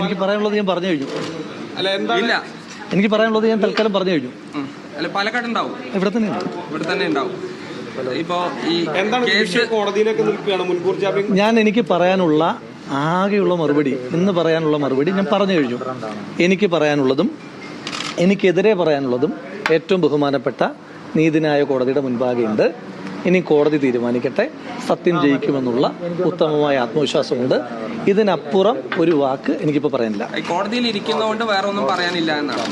എനിക്ക് പറയാനുള്ളത് ഞാൻ പറഞ്ഞു കഴിഞ്ഞു. അല്ല എന്താ ഇല്ല. എനിക്ക് പറയാനുള്ളത് ഞാൻ തൽക്കാലം പറഞ്ഞു കഴിഞ്ഞു. അല്ല പാലക്കാട് ഉണ്ടാവും. ഇവിടെ തന്നെ ഇവിടെ തന്നെ ഉണ്ടാവും. ഇപ്പോ ഈ എന്താണ് കേസ് കോടതിയിലേക്ക് നിൽക്കുകയാണ് മുൻകൂർ ജാമ്യം? ഞാൻ എനിക്ക് പറയാനുള്ള ആകെയുള്ള മറുപടി ഇന്ന് പറയാനുള്ള മറുപടി ഞാൻ പറഞ്ഞു കഴിഞ്ഞു. എനിക്ക് പറയാനുള്ളതും എനിക്കെതിരെ പറയാനുള്ളതും ഏറ്റവും ബഹുമാനപ്പെട്ട നീതിന്യായ കോടതിയുടെ മുൻപാകെയുണ്ട്. ഇനി കോടതി തീരുമാനിക്കട്ടെ. സത്യം ജയിക്കുമെന്നുള്ള ഉത്തമമായ ആത്മവിശ്വാസമുണ്ട്. ഇതിനപ്പുറം ഒരു വാക്ക് എനിക്കിപ്പോൾ പറയാനില്ല. കോടതിയിൽ ഇരിക്കുന്നതുകൊണ്ട് വേറെ ഒന്നും പറയാനില്ല എന്നാണ്.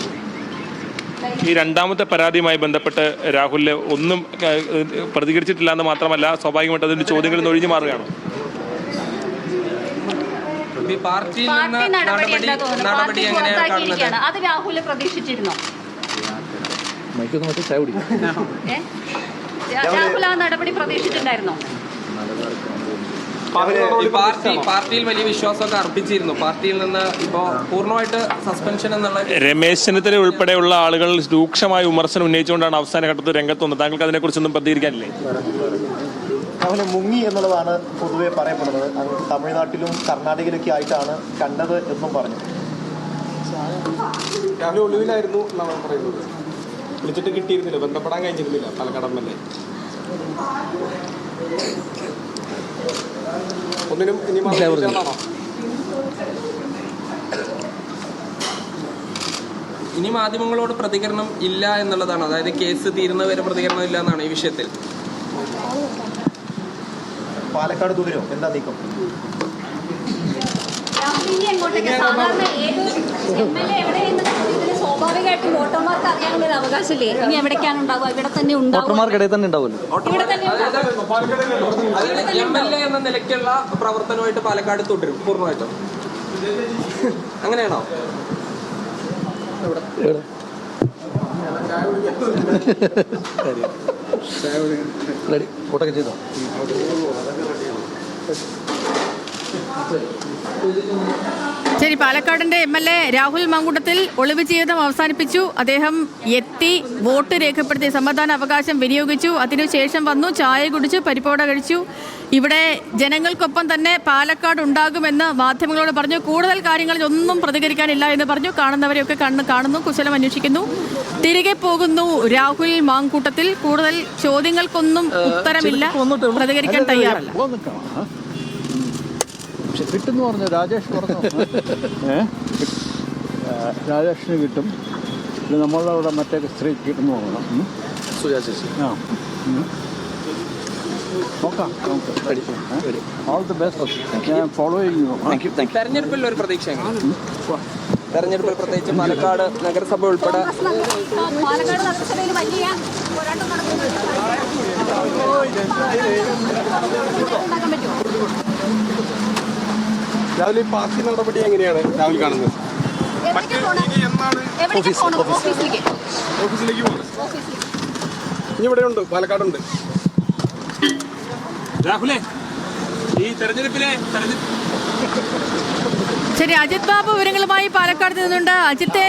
ഈ രണ്ടാമത്തെ പരാതിയുമായി ബന്ധപ്പെട്ട് രാഹുലിന് ഒന്നും പ്രതികരിച്ചിട്ടില്ല എന്ന് മാത്രമല്ല സ്വാഭാവികമായിട്ട് അതിന്റെ ചോദ്യങ്ങളിൽ നിന്ന് ഒഴിഞ്ഞു മാറുകയാണ്. ഈ പാർട്ടിയിൽ നിന്ന് നടപടി എങ്ങനെയാണ് അത് രാഹുൽ പ്രതീക്ഷിച്ചിരുന്നോ? മൈക്കൊന്ന് ചായ കുടിക്കും? രാഹുൽ ആ നടപടി പ്രതീക്ഷിച്ചിട്ടുണ്ടായിരുന്നോ? ഈ പാർട്ടി പാർട്ടിയിൽ വലിയ വിശ്വാസമൊക്കെ അർപ്പിച്ചിരുന്നു. പാർട്ടിയിൽ നിന്ന് ഇപ്പോ പൂർണമായിട്ട് സസ്പെൻഷൻ എന്നുള്ള രമേശ് ചെന്നിത്തല ഉൾപ്പെടെയുള്ള ആളുകൾ രൂക്ഷമായ വിമർശനം ഉന്നയിച്ചുകൊണ്ടാണ് അവസാന ഘട്ടത്തിൽ രംഗത്ത് വന്നത് താങ്കൾക്ക് അതിനെക്കുറിച്ചൊന്നും പ്രതികരിക്കാനില്ലേ? അവന് മുങ്ങി എന്നുള്ളതാണ് പൊതുവെ പറയപ്പെടുന്നത്. അത് തമിഴ്നാട്ടിലും കർണാടകയിലൊക്കെ ആയിട്ടാണ് കണ്ടത് എന്നും പറഞ്ഞു. രാവിലെ ഒളിവിലായിരുന്നു എന്നാണ് പറയുന്നത്. വിളിച്ചിട്ട് കിട്ടിയിരുന്നില്ല. ബന്ധപ്പെടാൻ കഴിഞ്ഞിരുന്നില്ല. പാലക്കാട് എം എൽ എ ഒന്നിനും ഇനി മറുപടിയില്ലാന്നാണോ? ഇനി മാധ്യമങ്ങളോട് പ്രതികരണം ഇല്ല എന്നുള്ളതാണ്. അതായത് കേസ് തീരുന്നവരെ പ്രതികരണം ഇല്ല എന്നാണ് ഈ വിഷയത്തിൽ. പാലക്കാട് തുടരും എന്താ നീക്കം? ഇനി എങ്ങോട്ടേക്ക് സാധാരണ ഏത് എം എൽ എ എവിടെയെന്ന് ഇതിന് സ്വാഭാവികമായിട്ടും വോട്ടർമാർക്ക് അറിയാനുള്ള ഒരു അവകാശമില്ലേ? ഇനി എവിടേക്കാണ് ഉണ്ടാവുക? ഇവിടെ തന്നെ ഉണ്ടാവും വോട്ടർമാർക്കിടയിൽ തന്നെ ഉണ്ടാവുമല്ലോ. ഇവിടെ തന്നെ ഉണ്ടാവും. അതായത് എം എൽ എ എന്ന നിലയ്ക്കുള്ള പ്രവർത്തനമായിട്ട് പാലക്കാട് തുടരും പൂർണമായിട്ടും. അങ്ങനെയാണോ? റെഡി ഫോട്ടോക്കെ ചെയ്തോ? ശരി പാലക്കാടിന്റെ M L A Rahul Mankoottathil ഒളിവ് ജീവിതം അവസാനിപ്പിച്ചു. അദ്ദേഹം എത്തി വോട്ട് രേഖപ്പെടുത്തി സമ്മതാന അവകാശം വിനിയോഗിച്ചു. അതിനുശേഷം വന്നു ചായ കുടിച്ചു പരിപ്പോട കഴിച്ചു. ഇവിടെ ജനങ്ങൾക്കൊപ്പം തന്നെ പാലക്കാട് ഉണ്ടാകുമെന്ന് മാധ്യമങ്ങളോട് പറഞ്ഞു. കൂടുതൽ കാര്യങ്ങളിൽ ഒന്നും പ്രതികരിക്കാനില്ല എന്ന് പറഞ്ഞു. കാണുന്നവരെയൊക്കെ കണ്ണ് കാണുന്നു കുശലം അന്വേഷിക്കുന്നു. തിരികെ പോകുന്നു രാഹുൽ മാങ്കൂട്ടത്തിൽ. കൂടുതൽ ചോദ്യങ്ങൾക്കൊന്നും ഉത്തരമില്ല പ്രതികരിക്കാൻ തയ്യാറല്ല. പക്ഷെ കിട്ടുമെന്ന് പറഞ്ഞു രാജേഷ് പറഞ്ഞു ഏ? രാജേഷിന് കിട്ടും. ഇത് നമ്മളുടെ അവിടെ മറ്റേ സ്ത്രീ കിട്ടുന്നു പറഞ്ഞു. സുജാ ചേച്ചി. ആ നോക്കാം. ഓൾ ദി ബെസ്റ്റ് ഞാൻ ഫോളോ ചെയ്യുന്നു. തെരഞ്ഞെടുപ്പിൽ ഒരു പ്രതീക്ഷ? തെരഞ്ഞെടുപ്പിൽ പ്രത്യേകിച്ച് പാലക്കാട് നഗരസഭ ഉൾപ്പെടെ പാലക്കാട് നഗരസഭയിൽ വലിയ പോരാട്ടം രാവിലെ പാർട്ടി നടപടി എങ്ങനെയാണ് രാഹുൽ കാണുന്നത്? ഇനി എന്നാണ് എവിടേക്കാ ഓഫീസിലേക്ക്. ഓഫീസിലേക്ക് പോകുന്നത് ഓഫീസിലേക്ക്. ഇനി ഇവിടെ ഉണ്ട് പാലക്കാടുണ്ട്. രാഹുലേ ഈ തെരഞ്ഞെടുപ്പിലെ തെരഞ്ഞെടുപ്പ് ശരി അജിത് ബാബു വിവരങ്ങളുമായി പാലക്കാട് നിന്നുണ്ട്. അജിത്തെ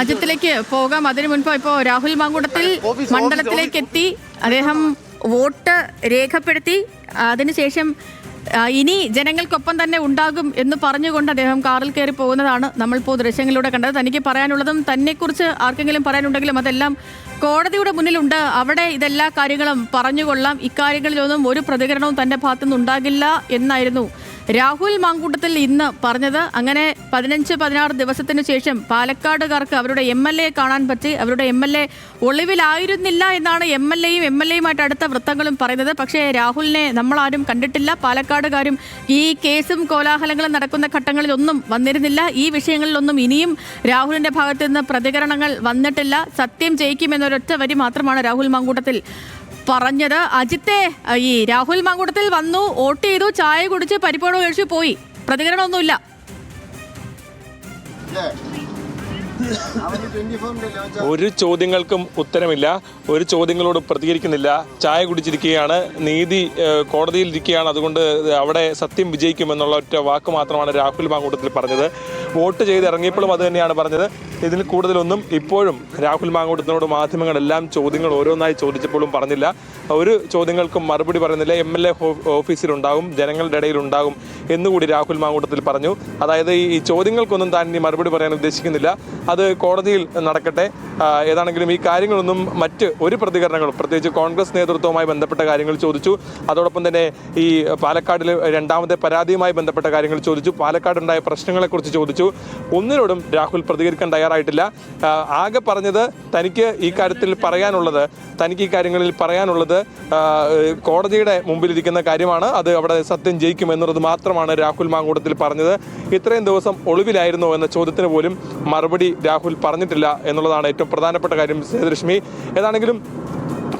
അജിത്തിലേക്ക് പോകാം. അതിനു മുൻപ് ഇപ്പോൾ രാഹുൽ മാങ്കുടത്തിൽ മണ്ഡലത്തിലേക്ക് എത്തി. അദ്ദേഹം വോട്ട് രേഖപ്പെടുത്തി. അതിനുശേഷം ഇനി ജനങ്ങൾക്കൊപ്പം തന്നെ ഉണ്ടാകും എന്ന് പറഞ്ഞുകൊണ്ട് അദ്ദേഹം കാറിൽ കയറി പോകുന്നതാണ് നമ്മളിപ്പോൾ ദൃശ്യങ്ങളിലൂടെ കണ്ടത്. തനിക്ക് പറയാനുള്ളതും തന്നെക്കുറിച്ച് ആർക്കെങ്കിലും പറയാനുണ്ടെങ്കിലും അതെല്ലാം കോടതിയുടെ മുന്നിലുണ്ട്. അവിടെ ഇതെല്ലാ കാര്യങ്ങളും പറഞ്ഞുകൊള്ളാം. ഇക്കാര്യങ്ങളിലൊന്നും ഒരു പ്രതികരണവും തന്റെ ഭാഗത്തുനിന്ന് ഉണ്ടാകില്ല എന്നായിരുന്നു രാഹുൽ മാങ്കൂട്ടത്തിൽ ഇന്ന് പറഞ്ഞത് അങ്ങനെ പതിനഞ്ച് പതിനാറ് ദിവസത്തിന് ശേഷം പാലക്കാടുകാർക്ക് അവരുടെ എം എൽ എ കാണാൻ പറ്റി. അവരുടെ എം എൽ എ ഒളിവിലായിരുന്നില്ല എന്നാണ് എം എൽ എയും എം എൽ എയുമായിട്ട് അടുത്ത വൃത്തങ്ങളും പറയുന്നത്. പക്ഷേ രാഹുലിനെ നമ്മളാരും കണ്ടിട്ടില്ല. പാലക്കാടുകാരും ഈ കേസും കോലാഹലങ്ങളും നടക്കുന്ന ഘട്ടങ്ങളിലൊന്നും വന്നിരുന്നില്ല. ഈ വിഷയങ്ങളിലൊന്നും ഇനിയും രാഹുലിന്റെ ഭാഗത്തു നിന്ന് പ്രതികരണങ്ങൾ വന്നിട്ടില്ല. സത്യം ജയിക്കുമെന്നൊരൊറ്റ വരി മാത്രമാണ് രാഹുൽ മാങ്കൂട്ടത്തിൽ പറഞ്ഞത്. അജിത്തെ ഈ രാഹുൽ മാങ്കൂട്ടത്തിൽ വന്നു വോട്ട് ചെയ്തു ചായ കുടിച്ച് പരിപ്പോട് കഴിച്ചു പോയി. പ്രതികരണമൊന്നുമില്ല. ഒരു ചോദ്യങ്ങൾക്കും ഉത്തരമില്ല. ഒരു ചോദ്യങ്ങളോട് പ്രതികരിക്കുന്നില്ല. ചായ കുടിച്ചിരിക്കുകയാണ്. നീതി കോടതിയിൽ ഇരിക്കുകയാണ്. അതുകൊണ്ട് അവിടെ സത്യം വിജയിക്കുമെന്നുള്ള ഒറ്റ വാക്ക് മാത്രമാണ് രാഹുൽ മാങ്കൂട്ടത്തിൽ പറഞ്ഞത്. വോട്ട് ചെയ്ത് ഇറങ്ങിയപ്പോഴും അത് തന്നെയാണ് പറഞ്ഞത്. ഇതിൽ കൂടുതലൊന്നും ഇപ്പോഴും രാഹുൽ മാങ്ങോട്ടത്തിനോട് മാധ്യമങ്ങളെല്ലാം ചോദ്യങ്ങൾ ഓരോന്നായി ചോദിച്ചപ്പോഴും പറഞ്ഞില്ല. ഒരു ചോദ്യങ്ങൾക്കും മറുപടി പറയുന്നില്ല. എം എൽ എ ഓഫീസിലുണ്ടാകും ജനങ്ങളുടെ ഇടയിലുണ്ടാകും എന്നുകൂടി രാഹുൽ മാങ്കൂട്ടത്തിൽ പറഞ്ഞു. അതായത് ഈ ചോദ്യങ്ങൾക്കൊന്നും താൻ ഇനി മറുപടി പറയാൻ ഉദ്ദേശിക്കുന്നില്ല. അത് കോടതിയിൽ നടക്കട്ടെ. ഏതാണെങ്കിലും ഈ കാര്യങ്ങളൊന്നും മറ്റ് ഒരു പ്രതികരണങ്ങളും പ്രത്യേകിച്ച് കോൺഗ്രസ് നേതൃത്വവുമായി ബന്ധപ്പെട്ട കാര്യങ്ങൾ ചോദിച്ചു. അതോടൊപ്പം തന്നെ ഈ പാലക്കാടിലെ രണ്ടാമത്തെ പരാതിയുമായി ബന്ധപ്പെട്ട കാര്യങ്ങൾ ചോദിച്ചു. പാലക്കാടുണ്ടായ പ്രശ്നങ്ങളെക്കുറിച്ച് ചോദിച്ചു. ഒന്നിനോടും രാഹുൽ പ്രതികരിക്കാൻ തയ്യാറായിട്ടില്ല. ആകെ പറഞ്ഞത് തനിക്ക് ഈ കാര്യത്തിൽ പറയാനുള്ളത് തനിക്ക് ഈ കാര്യങ്ങളിൽ പറയാനുള്ളത് കോടതിയുടെ മുമ്പിലിരിക്കുന്ന കാര്യമാണ്. അത് അവിടെ സത്യം ജയിക്കും എന്നുള്ളത് മാത്രമാണ് രാഹുൽ മാങ്കൂട്ടത്തിൽ പറഞ്ഞത്. ഇത്രയും ദിവസം ഒളിവിലായിരുന്നോ എന്ന ചോദ്യത്തിന് പോലും മറുപടി രാഹുൽ പറഞ്ഞിട്ടില്ല എന്നുള്ളതാണ് ഏറ്റവും പ്രധാനപ്പെട്ട കാര്യം സേതുലക്ഷ്മി ഏതാണെങ്കിലും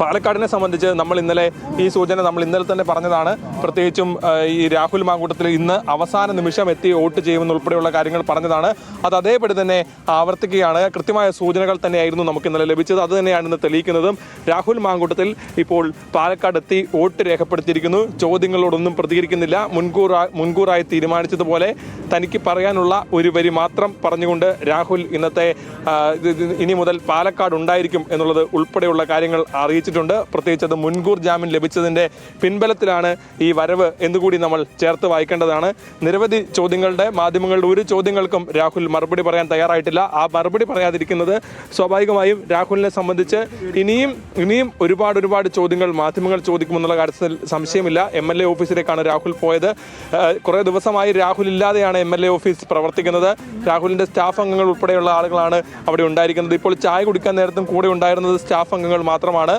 പാലക്കാടിനെ സംബന്ധിച്ച് നമ്മൾ ഇന്നലെ ഈ സൂചന നമ്മൾ ഇന്നലെ തന്നെ പറഞ്ഞതാണ്. പ്രത്യേകിച്ചും ഈ രാഹുൽ മാങ്കൂട്ടത്തിൽ ഇന്ന് അവസാന നിമിഷം എത്തി വോട്ട് ചെയ്യുമെന്നുൾപ്പെടെയുള്ള കാര്യങ്ങൾ പറഞ്ഞതാണ്. അത് അതേപടി തന്നെ ആവർത്തിക്കുകയാണ്. കൃത്യമായ സൂചനകൾ തന്നെയായിരുന്നു നമുക്ക് ഇന്നലെ ലഭിച്ചത്. അത് തന്നെയാണ് ഇന്ന് തെളിയിക്കുന്നതും. രാഹുൽ മാങ്കൂട്ടത്തിൽ ഇപ്പോൾ പാലക്കാട് എത്തി വോട്ട് രേഖപ്പെടുത്തിയിരിക്കുന്നു. ചോദ്യങ്ങളോടൊന്നും പ്രതികരിക്കുന്നില്ല. മുൻകൂർ മുൻകൂറായി തീരുമാനിച്ചതുപോലെ തനിക്ക് പറയാനുള്ള ഒരു വരി മാത്രം പറഞ്ഞുകൊണ്ട് രാഹുൽ ഇന്നത്തെ ഇനി മുതൽ പാലക്കാട് ഉണ്ടായിരിക്കും എന്നുള്ളത് ഉൾപ്പെടെയുള്ള കാര്യങ്ങൾ അറിയിച്ചിട്ടുണ്ട് പ്രത്യേകിച്ച് അത് മുൻകൂർ ജാമ്യം ലഭിച്ചതിന്റെ പിൻബലത്തിലാണ് ഈ വരവ് എന്നുകൂടി നമ്മൾ ചേർത്ത് വായിക്കേണ്ടതാണ്. നിരവധി ചോദ്യങ്ങളുടെ മാധ്യമങ്ങളുടെ ഒരു ചോദ്യങ്ങൾക്കും രാഹുൽ മറുപടി പറയാൻ തയ്യാറായിട്ടില്ല. ആ മറുപടി പറയാതിരിക്കുന്നത് സ്വാഭാവികമായും രാഹുലിനെ സംബന്ധിച്ച് ഇനിയും ഇനിയും ഒരുപാട് ഒരുപാട് ചോദ്യങ്ങൾ മാധ്യമങ്ങൾ ചോദിക്കുമെന്നുള്ള കാര്യത്തിൽ സംശയമില്ല. എം എൽ എ ഓഫീസിലേക്കാണ് രാഹുൽ പോയത്. കുറേ ദിവസമായി രാഹുൽ ഇല്ലാതെയാണ് എം എൽ എ ഓഫീസ് പ്രവർത്തിക്കുന്നത്. രാഹുലിന്റെ സ്റ്റാഫ് അംഗങ്ങൾ ഉൾപ്പെടെയുള്ള ആളുകളാണ് അവിടെ ഉണ്ടായിരിക്കുന്നത്. ഇപ്പോൾ ചായ കുടിക്കാൻ നേരത്തും കൂടെ ഉണ്ടായിരുന്നത് സ്റ്റാഫ് അംഗങ്ങൾ മാത്രമാണ്.